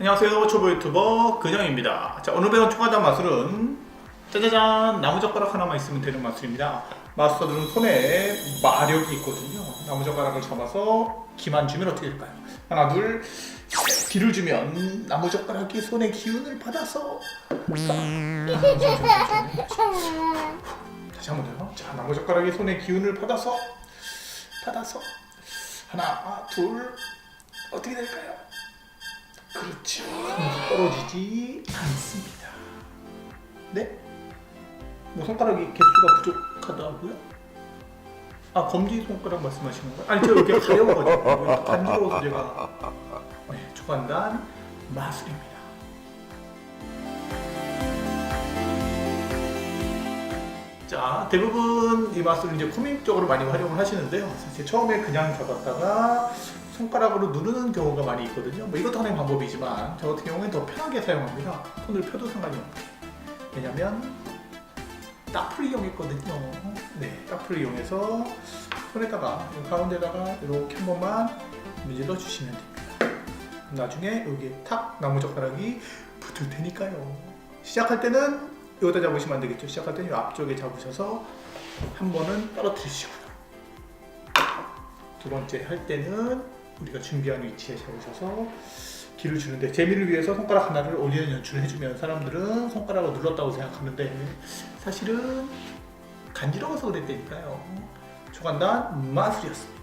안녕하세요. 초보 유튜버 근영입니다. 자 오늘 배운 초과단 마술은 짜자잔! 나무젓가락 하나만 있으면 되는 마술입니다. 마술들은 손에 마력이 있거든요. 나무젓가락을 잡아서 기만 주면 어떻게 될까요? 하나 둘 셋. 기를 주면 나무젓가락이 손의 기운을 받아서. 다시 한번 더요. 자 나무젓가락이 손의 기운을 받아서 받아서. 하나 둘 어떻게 될까요? 그렇죠. 떨어지지 않습니다. 네? 뭐 손가락이 개수가 부족하다고요? 아 검지 손가락 말씀하시는 거예요? 아니 제가 이렇게 가려워가지고 간지러워서 제가 네, 초간단 마술입니다. 자 대부분 이 마술을 이제 코믹 쪽으로 많이 활용을 하시는데요. 사실 처음에 그냥 잡았다가 손가락으로 누르는 경우가 많이 있거든요. 뭐 이것도 하나의 방법이지만 저 같은 경우에는 더 편하게 사용합니다. 손을 펴도 상관이 없게. 왜냐면 따풀을 이용했거든요. 네, 따풀을 이용해서 손에다가 이 가운데다가 이렇게 한 번만 문질러 주시면 됩니다. 나중에 여기에 탁 나무 젓가락이 붙을 테니까요. 시작할 때는 여기다 잡으시면 안 되겠죠. 시작할 때는 이 앞쪽에 잡으셔서 한 번은 떨어뜨리시고요. 두 번째 할 때는 우리가 준비한 위치에 잡으셔서 기를 주는데 재미를 위해서 손가락 하나를 올리는 연출을 해주면 사람들은 손가락을 눌렀다고 생각하는데 사실은 간지러워서 그랬다니까요. 초간단 마술이었습니다.